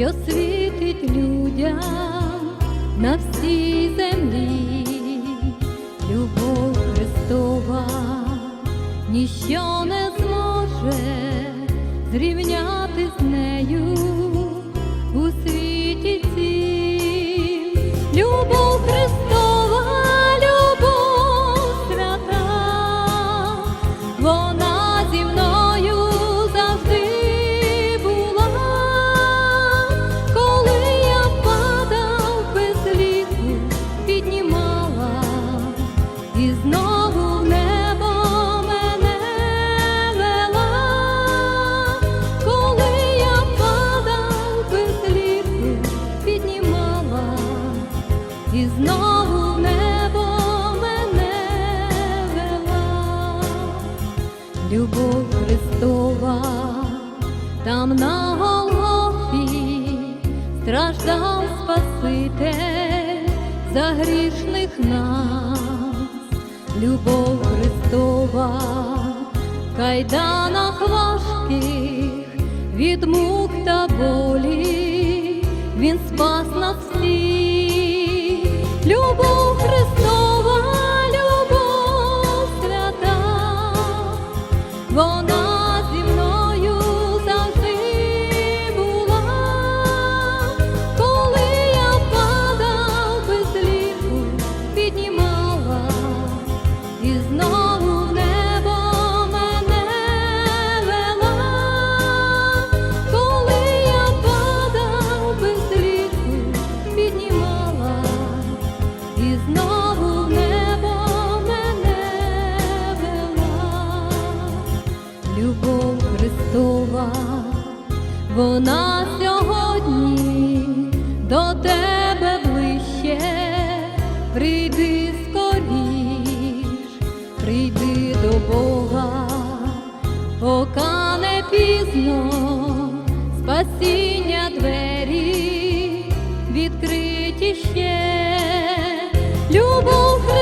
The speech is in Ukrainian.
що світить людям на всій землі, любов Христова, ніщо не зможе зрівняти з нею Любов Христова, там на Голгофі страждав Спаситель за грішних нас. Любов Христова, кайданах важких від мук та болі, Він спас нас вона Христова, вона сьогодні до тебе ближче, прийди скоріш, прийди до Бога, пока не пізно, спасіння двері відкриті ще, любов.